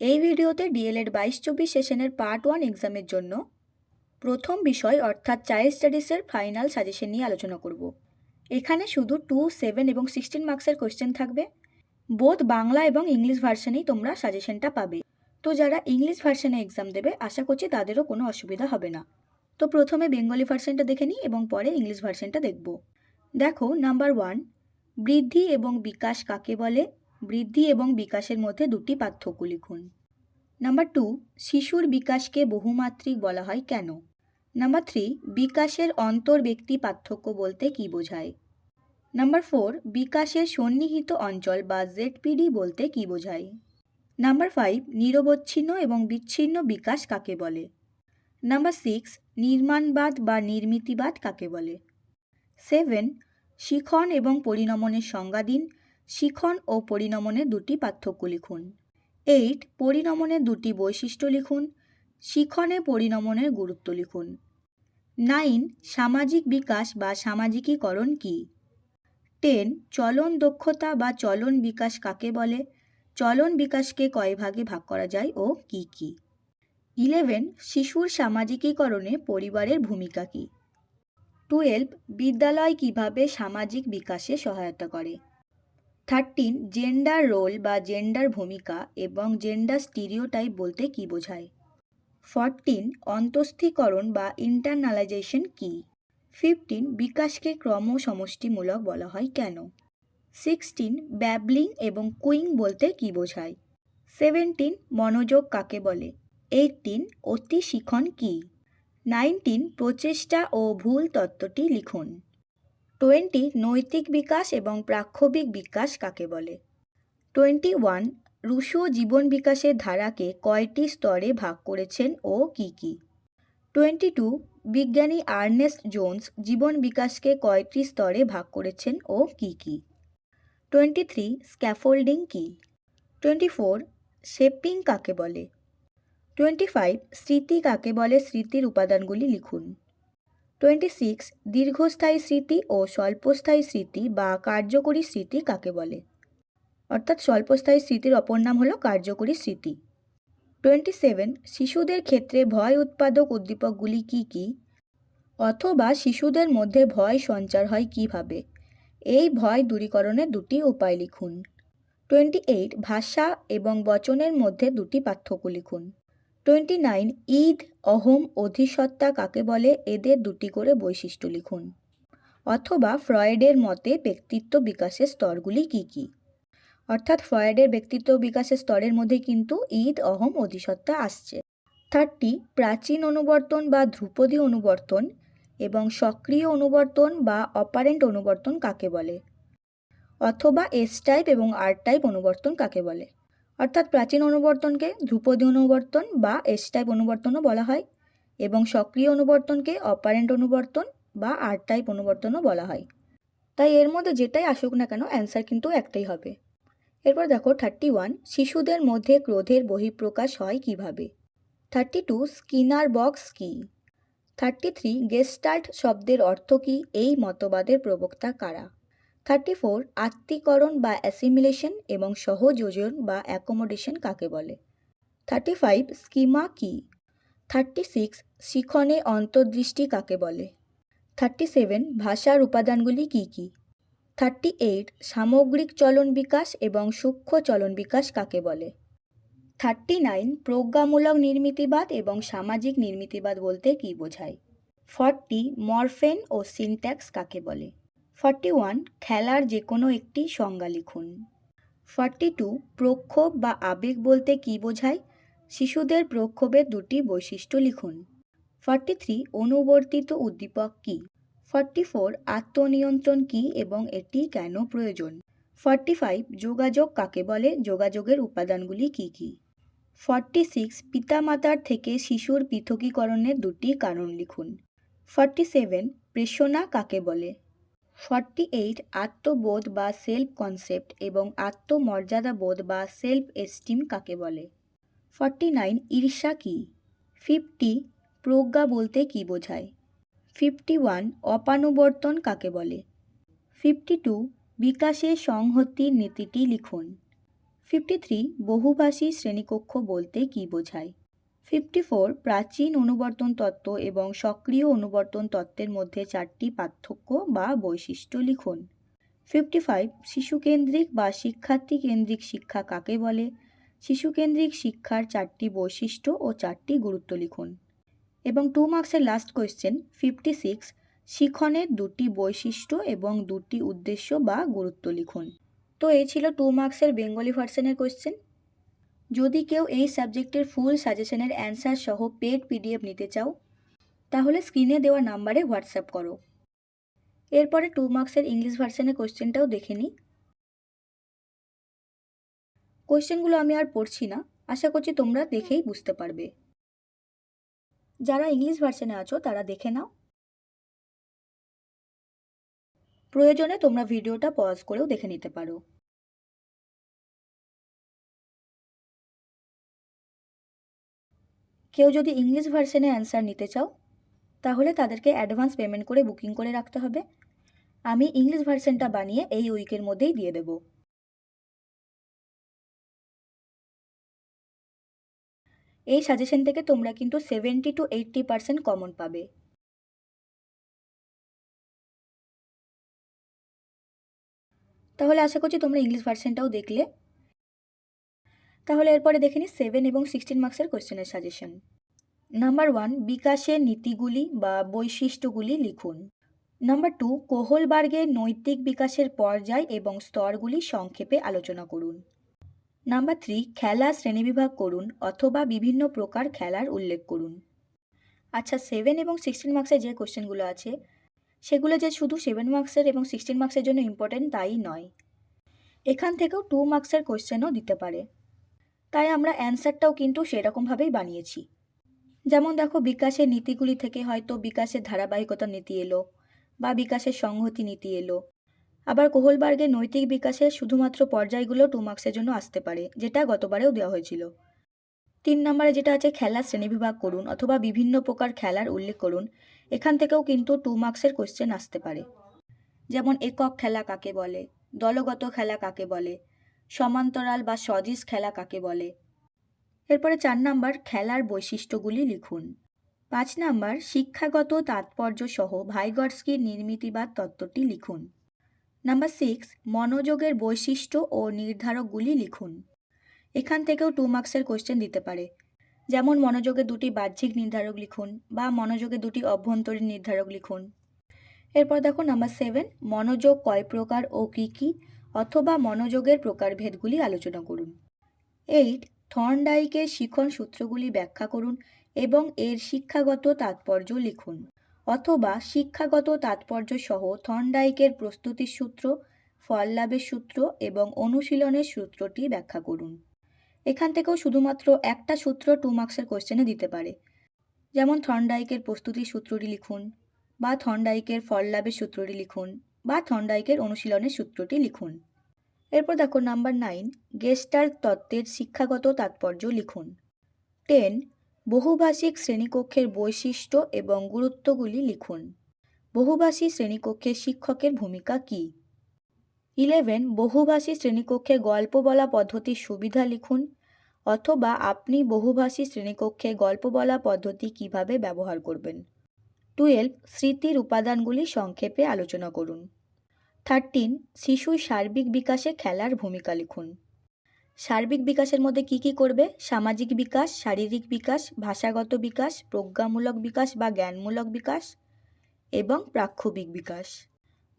এই ভিডিওতে ডিএলএড বাইশ চব্বিশ সেশনের পার্ট ওয়ান এক্সামের জন্য প্রথম বিষয় অর্থাৎ চাইল্ড স্টাডিজের ফাইনাল সাজেশন নিয়ে আলোচনা করব। এখানে শুধু টু সেভেন এবং সিক্সটিন মার্কসের কোয়েশ্চেন থাকবে। বোধ বাংলা এবং ইংলিশ ভার্সানেই তোমরা সাজেশনটা পাবে। তো যারা ইংলিশ ভার্সানে এক্সাম দেবে, আশা করছি তাদেরও কোনো অসুবিধা হবে না। তো প্রথমে বেঙ্গলি ভার্সানটা দেখে নিই এবং পরে ইংলিশ ভার্সানটা দেখব। দেখো নাম্বার ওয়ান বৃদ্ধি এবং বিকাশ কাকে বলে? বৃদ্ধি এবং বিকাশের মধ্যে দুটি পার্থক্য লিখুন। নাম্বার টু, শিশুর বিকাশকে বহুমাত্রিক বলা হয় কেন? নাম্বার থ্রি, বিকাশের অন্তর ব্যক্তি পার্থক্য বলতে কী বোঝায়? নাম্বার ফোর, বিকাশের সন্নিহিত অঞ্চল বা জেডপিডি বলতে কী বোঝায়? নাম্বার ফাইভ, নিরবচ্ছিন্ন এবং বিচ্ছিন্ন বিকাশ কাকে বলে? নাম্বার সিক্স, নির্মাণবাদ বা নির্মিতিবাদ কাকে বলে? সেভেন, শিখন এবং পরিণমনের সংজ্ঞা দিন শিখন ও পরিণমনের দুটি পার্থক্য লিখুন। এইট পরিণমনের দুটি বৈশিষ্ট্য লিখুন। শিখনে পরিণমনের গুরুত্ব লিখুন। নাইন, সামাজিক বিকাশ বা সামাজিকীকরণ কী? টেন, চলন দক্ষতা বা চলন বিকাশ কাকে বলে? চলন বিকাশকে কয় ভাগে ভাগ করা যায় ও কি কি? ইলেভেন, শিশুর সামাজিকীকরণে পরিবারের ভূমিকা কী? টুয়েলভ, বিদ্যালয় কীভাবে সামাজিক বিকাশে সহায়তা করে? থার্টিন জেন্ডার রোল বা জেন্ডার ভূমিকা এবং জেন্ডার স্টিরিওটাইপ বলতে কী বোঝায়? ফরটিন অন্তস্থীকরণ বা ইন্টারনালাইজেশন কী? ফিফটিন বিকাশকে ক্রম সমষ্টিমূলক বলা হয় কেন? সিক্সটিন ব্যাবলিং এবং কুইং বলতে কী বোঝায়? সেভেন্টিন মনোযোগ কাকে বলে? এইটিন অতি শিখন কী? নাইনটিন প্রচেষ্টা ও ভুল তত্ত্বটি লিখুন। টোয়েন্টি নৈতিক বিকাশ এবং প্রাক্ষবিক বিকাশ কাকে বলে? টোয়েন্টি ওয়ান রুশো জীবন বিকাশের ধারাকে কয়টি স্তরে ভাগ করেছেন ও কি কি? টোয়েন্টি টু বিজ্ঞানী আর্নেস্ট জোন্স জীবন বিকাশকে কয়টি স্তরে ভাগ করেছেন ও কি কি? টোয়েন্টি থ্রি স্ক্যাফোল্ডিং কী? টোয়েন্টি ফোর শেপিং কাকে বলে? টোয়েন্টি ফাইভ স্মৃতি কাকে বলে? স্মৃতির উপাদানগুলি লিখুন। টোয়েন্টি সিক্স দীর্ঘস্থায়ী স্মৃতি ও স্বল্পস্থায়ী স্মৃতি বা কার্যকরী স্মৃতি কাকে বলে? অর্থাৎ স্বল্পস্থায়ী স্মৃতির অপর নাম হলো কার্যকরী স্মৃতি। টোয়েন্টি সেভেন শিশুদের ক্ষেত্রে ভয় উৎপাদক উদ্দীপকগুলি কী কী? অথবা শিশুদের মধ্যে ভয় সঞ্চার হয় কীভাবে? এই ভয় দূরীকরণের দুটি উপায় লিখুন। টোয়েন্টি এইট ভাষা এবং বচনের মধ্যে দুটি পার্থক্য লিখুন। টোয়েন্টি নাইন ঈদ, অহম অধিসত্তা কাকে বলে? এদের দুটি করে বৈশিষ্ট্য লিখুন। অথবা ফ্রয়েডের মতে ব্যক্তিত্ব বিকাশের স্তরগুলি কী কী? অর্থাৎ ফ্রয়েডের ব্যক্তিত্ব বিকাশের স্তরের মধ্যে কিন্তু ঈদ, অহম অধিসত্তা আসছে। থার্টি প্রাচীন অনুবর্তন বা ধ্রুপদী অনুবর্তন এবং সক্রিয় অনুবর্তন বা অপারেন্ট অনুবর্তন কাকে বলে? অথবা এস টাইপ এবং আর টাইপ অনুবর্তন কাকে বলে? অর্থাৎ প্রাচীন অনুবর্তনকে ধ্রুপদী অনুবর্তন বা এস টাইপ অনুবর্তনও বলা হয় এবং সক্রিয় অনুবর্তনকে অপারেন্ট অনুবর্তন বা আর টাইপ অনুবর্তনও বলা হয়। তাই এর মধ্যে যেটাই আসুক না কেন অ্যান্সার কিন্তু একটাই হবে। এরপর দেখো থার্টি ওয়ান শিশুদের মধ্যে ক্রোধের বহিঃপ্রকাশ হয় কীভাবে? থার্টি টু স্কিনার বক্স কী? থার্টি থ্রি গেস্টাল্ট শব্দের অর্থ কী? এই মতবাদের প্রবক্তা কারা? থার্টি ফোর আত্মীকরণ বা অ্যাসিমিলেশন এবং সহযোজন বা অ্যাকোমোডেশন কাকে বলে? থার্টি ফাইভ স্কিমা কী? থার্টি সিক্স শিখনে অন্তর্দৃষ্টি কাকে বলে? থার্টি সেভেন ভাষার উপাদানগুলি কী কী? থার্টি এইট সামগ্রিক চলন বিকাশ এবং সূক্ষ্ম চলন বিকাশ কাকে বলে? থার্টি নাইন প্রজ্ঞামূলক নির্মিতিবাদ এবং সামাজিক নির্মিতিবাদ বলতে কী বোঝায়? ফর্টি মরফেন ও সিনট্যাক্স কাকে বলে? ফর্টি ওয়ান খেলার যে কোনো একটি সংজ্ঞা লিখুন। ফর্টি টু প্রক্ষোভ বা আবেগ বলতে কী বোঝায়? শিশুদের প্রক্ষোভের দুটি বৈশিষ্ট্য লিখুন। ফর্টি থ্রি অনুবর্তিত উদ্দীপক কী? ফর্টি ফোর আত্মনিয়ন্ত্রণ কী এবং এটি কেন প্রয়োজন? ফর্টি ফাইভ যোগাযোগ কাকে বলে? যোগাযোগের উপাদানগুলি কী কী? ফর্টি সিক্স পিতামাতার থেকে শিশুর পৃথকীকরণের দুটি কারণ লিখুন। ফর্টি সেভেন প্রেষণা কাকে বলে? ফর্টি এইট আত্মবোধ বা সেলফ কনসেপ্ট এবং আত্মমর্যাদাবোধ বা সেলফ এস্টিম কাকে বলে? ফর্টি নাইন ঈর্ষা কী? ফিফটি প্রজ্ঞা বলতে কী বোঝায়? ফিফটি ওয়ান অপানুবর্তন কাকে বলে? ফিফটি টু বিকাশের সংহতির নীতিটি লিখুন। ফিফটি থ্রি বহুভাষী শ্রেণীকক্ষ বলতে কী বোঝায়? ফিফটি ফোর প্রাচীন অনুবর্তন তত্ত্ব এবং সক্রিয় অনুবর্তন তত্ত্বের মধ্যে চারটি পার্থক্য বা বৈশিষ্ট্য লিখুন। ফিফটি ফাইভ শিশুকেন্দ্রিক বা শিক্ষার্থী কেন্দ্রিক শিক্ষা কাকে বলে? শিশুকেন্দ্রিক শিক্ষার চারটি বৈশিষ্ট্য ও চারটি গুরুত্ব লিখুন। এবং টু মার্কসের লাস্ট কোয়েশ্চেন ফিফটি সিক্স শিখনের দুটি বৈশিষ্ট্য এবং দুটি উদ্দেশ্য বা গুরুত্ব লিখুন। তো এই ছিল টু মার্কসের বেঙ্গলি ভার্সনের কোয়েশ্চেন যদি কেউ এই সাবজেক্টের ফুল সাজেশনের অ্যান্সার সহ পেড পিডিএফ নিতে চাও, তাহলে স্ক্রিনে দেওয়া নাম্বারে হোয়াটসঅ্যাপ করো। এরপরে টু মার্কসের ইংলিশ ভার্সনের কোয়েশ্চেনটাও দেখে নিই। কোয়েশ্চেনগুলো আমি আর পড়ছি না, আশা করছি তোমরা দেখেই বুঝতে পারবে। যারা ইংলিশ ভার্সনে আছো, তারা দেখে নাও। প্রয়োজনে তোমরা ভিডিওটা পজ করেও দেখে নিতে পারো। কেউ যদি ইংলিশ ভার্সনে অ্যান্সার নিতে চাও, তাহলে তাদেরকে অ্যাডভান্স পেমেন্ট করে বুকিং করে রাখতে হবে। আমি ইংলিশ ভার্সনটা বানিয়ে এই উইকের মধ্যেই দিয়ে দেব। এই সাজেশন থেকে তোমরা কিন্তু seventy two eighty percent common পাবে। তাহলে আশা করছি তোমরা ইংলিশ ভার্সনটাও দেখলে। তাহলে এরপরে দেখে নিই সেভেন এবং সিক্সটিন মার্কসের কোয়েশ্চেনের সাজেশন নাম্বার ওয়ান বিকাশের নীতিগুলি বা বৈশিষ্ট্যগুলি লিখুন। নাম্বার টু কোহলবার্গের নৈতিক বিকাশের পর্যায় এবং স্তরগুলি সংক্ষেপে আলোচনা করুন। নাম্বার থ্রি খেলা শ্রেণীবিভাগ করুন অথবা বিভিন্ন প্রকার খেলার উল্লেখ করুন। আচ্ছা সেভেন এবং সিক্সটিন মার্কসের যে কোশ্চেনগুলো আছে, সেগুলো যে শুধু সেভেন মার্কসের এবং সিক্সটিন মার্কসের জন্য ইম্পর্টেন্ট তাই নয়। এখান থেকেও টু মার্কসের কোশ্চেনও দিতে পারে। তাই আমরা অ্যান্সারটাও কিন্তু সেরকমভাবেই বানিয়েছি। যেমন দেখো, বিকাশের নীতিগুলি থেকে হয়তো বিকাশের ধারাবাহিকতা নীতি এলো বা বিকাশের সংহতি নীতি এলো। আবার কোহলবার্গের নৈতিক বিকাশের শুধুমাত্র পর্যায়গুলো টু মার্কসের জন্য আসতে পারে, যেটা গতবারেও দেওয়া হয়েছিল। তিন নম্বরে যেটা আছে, খেলার শ্রেণীবিভাগ করুন অথবা বিভিন্ন প্রকার খেলার উল্লেখ করুন, এখান থেকেও কিন্তু টু মার্কসের কোশ্চেন আসতে পারে। যেমন একক খেলা কাকে বলে, দলগত খেলা কাকে বলে সমান্তরাল বা সদিশ খেলা কাকে বলে? এরপরে চার নাম্বার খেলার বৈশিষ্ট্যগুলি লিখুন। পাঁচ নাম্বার শিক্ষাগত তাৎপর্য সহ ভাইগটস্কির নির্মিতিবাদ তত্ত্বটি লিখুন। নাম্বার সিক্স মনোযোগের বৈশিষ্ট্য ও নির্ধারকগুলি লিখুন। এখান থেকেও টু মার্কসের কোশ্চেন দিতে পারে। যেমন মনোযোগের দুটি বাহ্যিক নির্ধারক লিখুন বা মনোযোগে দুটি অভ্যন্তরীণ নির্ধারক লিখুন। এরপর দেখো নাম্বার সেভেন মনোযোগ কয় প্রকার ও কী কী? অথবা মনোযোগের প্রকারভেদগুলি আলোচনা করুন। এইট, থর্নডাইকের শিখন সূত্রগুলি ব্যাখ্যা করুন এবং এর শিক্ষাগত তাৎপর্য লিখুন। অথবা শিক্ষাগত তাৎপর্য সহ থর্নডাইকের প্রস্তুতির সূত্র ফল লাভের সূত্র এবং অনুশীলনের সূত্রটি ব্যাখ্যা করুন। এখান থেকেও শুধুমাত্র একটা সূত্র টু মার্কসের কোশ্চেনে দিতে পারে। যেমন থর্নডাইকের প্রস্তুতির সূত্রটি লিখুন বা থর্নডাইকের ফল লাভের সূত্রটি লিখুন। বা থন্ডাইকের অনুশীলনের সূত্রটি লিখুন। এরপর দেখো নাম্বার নাইন, গেস্টার তত্ত্বের শিক্ষাগত তাৎপর্য লিখুন। টেন, বহুভাষিক শ্রেণীকক্ষের বৈশিষ্ট্য এবং গুরুত্বগুলি লিখুন। বহুভাষী শ্রেণীকক্ষে শিক্ষকের ভূমিকা কী? ইলেভেন, বহুভাষী শ্রেণীকক্ষে গল্প বলা পদ্ধতির সুবিধা লিখুন, অথবা আপনি বহুভাষী শ্রেণীকক্ষে গল্প বলা পদ্ধতি কীভাবে ব্যবহার করবেন? টুয়েলভ স্মৃতির উপাদানগুলি সংক্ষেপে আলোচনা করুন। থার্টিন, শিশুর সার্বিক বিকাশে খেলার ভূমিকা লিখুন। সার্বিক বিকাশের মধ্যে কি কি করবে? সামাজিক বিকাশ, শারীরিক বিকাশ, ভাষাগত বিকাশ, প্রজ্ঞামূলক বিকাশ বা জ্ঞানমূলক বিকাশ এবং প্রাক্ষবিক বিকাশ।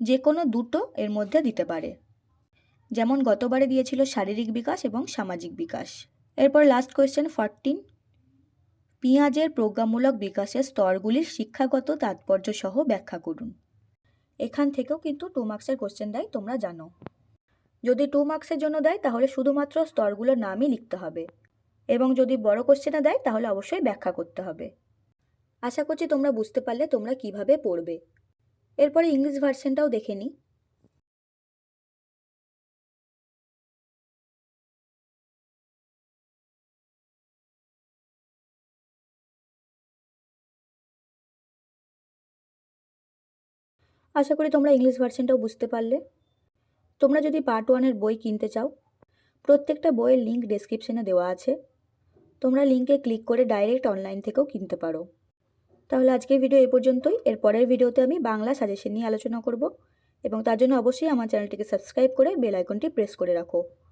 যে কোনো দুটো এর মধ্যে দিতে পারে। যেমন গতবারে দিয়েছিল শারীরিক বিকাশ এবং সামাজিক বিকাশ। এরপর লাস্ট কোয়েশ্চেন ফরটিন পেঁয়াজের প্রজ্ঞামূলক বিকাশের স্তরগুলির শিক্ষাগত তাৎপর্য সহ ব্যাখ্যা করুন। এখান থেকেও কিন্তু টু মার্কসের কোশ্চেন দেয় তোমরা জানো। যদি টু মার্কসের জন্য দেয়, তাহলে শুধুমাত্র স্তরগুলোর নামই লিখতে হবে। এবং যদি বড় কোশ্চেনে দেয়, তাহলে অবশ্যই ব্যাখ্যা করতে হবে। আশা করছি তোমরা বুঝতে পারলে তোমরা কীভাবে পড়বে। এরপরে ইংলিশ ভার্সনটাও দেখে নিই। আশা করি তোমরা ইংলিশ ভার্সনটাও বুঝতে পারলে। তোমরা যদি পার্ট ওয়ানের বই কিনতে চাও, প্রত্যেকটা বইয়ের লিঙ্ক ডেসক্রিপশানে দেওয়া আছে। তোমরা লিঙ্কে ক্লিক করে ডাইরেক্ট অনলাইন থেকেও কিনতে পারো। তাহলে আজকের ভিডিও এ পর্যন্তই। এর পরের ভিডিওতে আমি বাংলা সাজেশন নিয়ে আলোচনা করব এবং তার জন্য অবশ্যই আমার চ্যানেলটিকে সাবস্ক্রাইব করে বেল আইকনটি প্রেস করে রাখো।